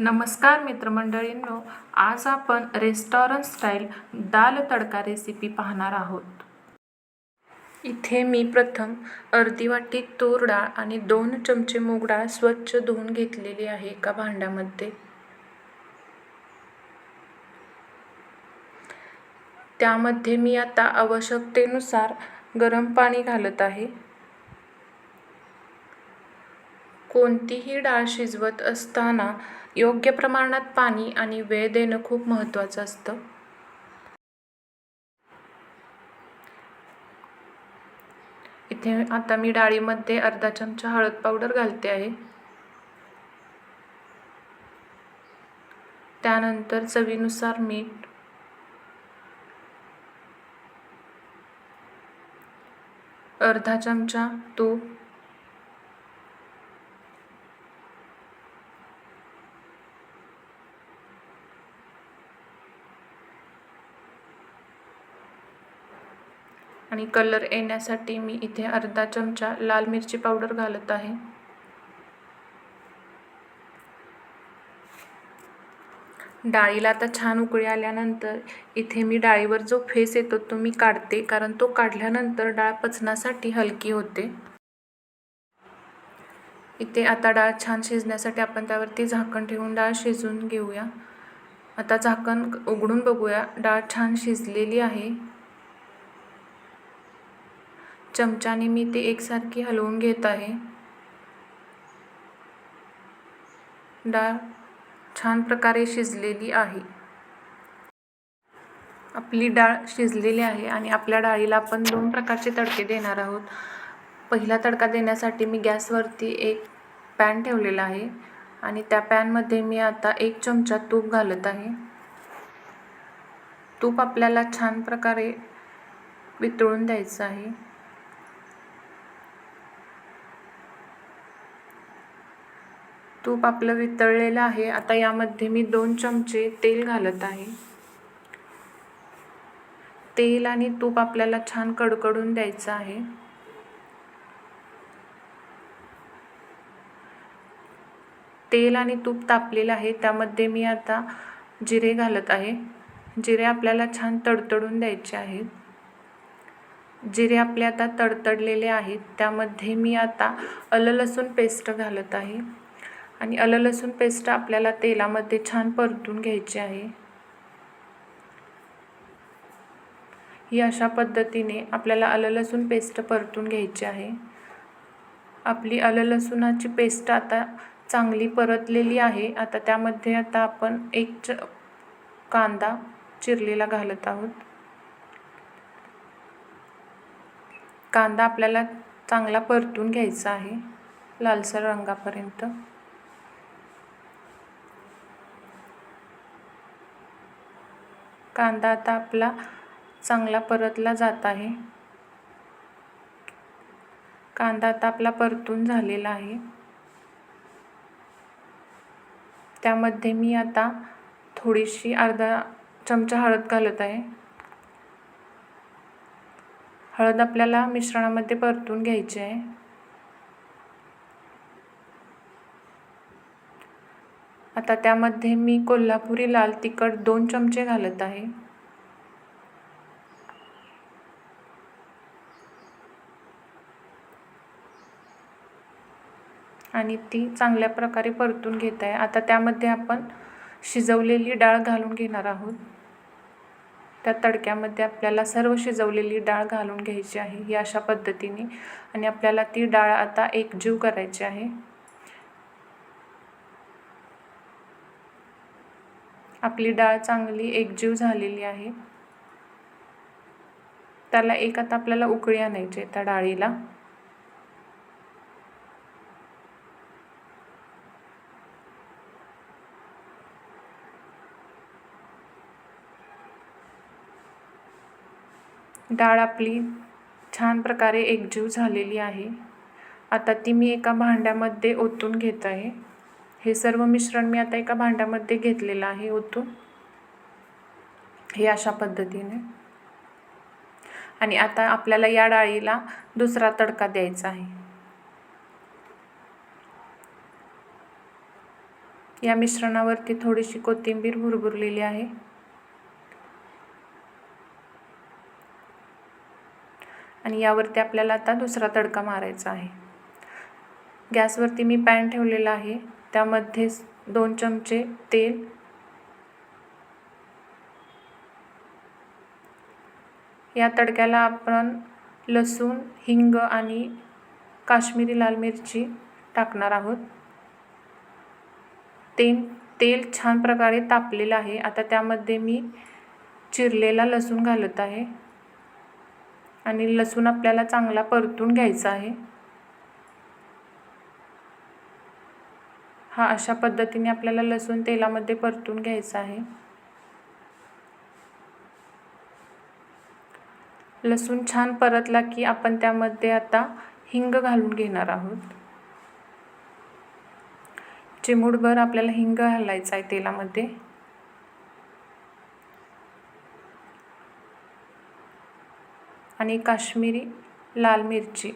नमस्कार मित्रमंडळींनो आज आपण रेस्टॉरंट स्टाईल दाल तडका रेसिपी पाहणार आहोत. इथे मी प्रथम अर्धी वाटी तूर डाळ आणि दोन चमचे मूग डाळ स्वच्छ धुवून घेतलेली आहे एका भांड्यामध्ये. त्यामध्ये मी आता आवश्यकतेनुसार गरम पाणी घालत आहे. कोणतीही डाळ शिजवत असताना योग्य प्रमाणात पाणी आणि वेळ देणं खूप महत्त्वाचं असतं. इथे आता मी डाळीमध्ये अर्धा चमचा हळद पावडर घालते आहे. त्यानंतर चवीनुसार मीठ. अर्धा चमचा तूप. आणि कलर येण्यासाठी मी इथे अर्धा चमचा लाल मिरची पावडर घालत आहे. डाळीला आता छान उकळी आल्यानंतर इथे मी डाळीवर जो फेस येतो तो मी काढते कारण तो काढल्यानंतर डाळ पचण्यासाठी हलकी होते. इथे आता डाळ छान शिजण्यासाठी आपण त्यावरती झाकण ठेवून डाळ शिजवून घेऊया. आता झाकण उघडून बघूया डाळ छान शिजलेली आहे. चमच्याने मी ते एकसारखी हलवून घेत आहे. डाळ छान प्रकारे शिजलेली आहे. आपली डाळ शिजलेली आहे आणि आपल्या डाळीला आपण दोन प्रकारचे तडके देणार आहोत. पहिला तडका देण्यासाठी मी गॅसवरती एक पॅन ठेवलेला आहे आणि त्या पॅनमध्ये मी आता एक चमचा तूप घालत आहे. तूप आपल्याला छान प्रकारे वितळून द्यायचं आहे. तूप आपलं वितळलेलं आहे. आता यामध्ये मी दोन चमचे तेल घालत आहे. तेल आणि तूप आपल्याला छान कडकडून द्यायचं आहे. तेल आणि तूप तापलेलं आहे. त्यामध्ये मी आता जिरे घालत आहे. जिरे आपल्याला छान तडतडून द्यायचे आहेत. जिरे आपले आता तडतडलेले आहेत. त्यामध्ये मी आता आलं लसूण पेस्ट घालत आहे. आणि आलं लसूण पेस्ट आपल्याला तेलामध्ये छान परतून घ्यायची आहे. ही अशा पद्धतीने आपल्याला आलं लसूण पेस्ट परतून घ्यायची आहे. आपली आलं लसूणाची पेस्ट आता चांगली परतलेली आहे. आता त्यामध्ये आता आपण एक च कांदा चिरलेला घालत आहोत. कांदा आपल्याला चांगला परतून घ्यायचा आहे लालसर रंगापर्यंत. कांदा आता आपला चांगला परतला जात आहे. कांदा आता आपला परतून झालेला आहे. त्यामध्ये मी आता थोडीशी अर्धा चमचा हळद घालत आहे. हळद आपल्याला मिश्रणामध्ये परतून घ्यायची आहे. आता त्यामध्ये मी कोल्हापुरी लाल तिखट दोन चमचे घालत आहे. आणि ती चांगल्या प्रकारे परतून घेत आहे. आता त्यामध्ये आपण शिजवलेली डाळ घालून घेणार आहोत. त्या तडक्यामध्ये आपल्याला सर्व शिजवलेली डाळ घालून घ्यायची आहे ही अशा पद्धतीने. आणि आपल्याला ती डाळ आता एकजीव करायची आहे. आपली डाळ चांगली एकजीव झालेली आहे. त्याला एक आता आपल्याला उकळी आणायची त्या डाळीला. डाळ आपली छान प्रकारे एकजीव झालेली आहे. आता ती मी एका भांड्यामध्ये ओतून घेत आहे. हे सर्व मिश्रण मी आता एका भांड्यामध्ये घेतलेलं आहे ओतून. हे अशा पद्धतीने. आणि आता आपल्याला या डाळीला दुसरा तडका द्यायचा आहे. या मिश्रणावरती थोडीशी कोथिंबीर भुरभुरलेली आहे. आणि यावरती आपल्याला आता दुसरा तडका मारायचा आहे. गॅसवरती मी पॅन ठेवलेला आहे. त्यामध्ये दोन चमचे तेल. या तडक्याला आपण लसूण हिंग आणि काश्मीरी लाल मिरची टाकणार आहोत. ते तेल छान प्रकारे तापलेलं आहे. आता त्यामध्ये मी चिरलेला लसूण घालत आहे. आणि लसूण आपल्याला चांगला परतून घ्यायचा आहे. हा अशा पद्धतीने आपल्याला लसूण तेलामध्ये परतून घ्यायचा आहे. लसूण छान परतला की आपण त्यामध्ये आता हिंग घालून घेणार आहोत. चिमूडभर आपल्याला हिंग घालायचा आहे तेलामध्ये. आणि काश्मीरी लाल मिरची.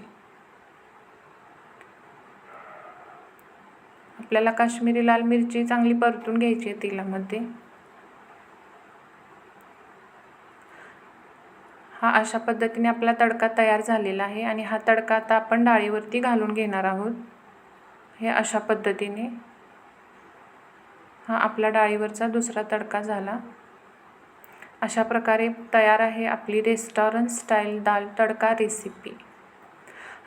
आपल्याला काश्मीरी लाल मिरची चांगली परतून घ्यायची आहे तेलामध्ये. हा अशा पद्धतीने आपला तडका तयार झालेला आहे आणि हा तडका आता आपण डाळीवरती घालून घेणार आहोत. हे अशा पद्धतीने हा आपला डाळीवरचा दुसरा तडका झाला. अशा प्रकारे तयार आहे आपली रेस्टॉरंट स्टाईल दाल तडका रेसिपी.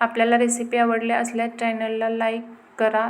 आपल्याला रेसिपी आवडल्या असल्यास चॅनलला लाईक करा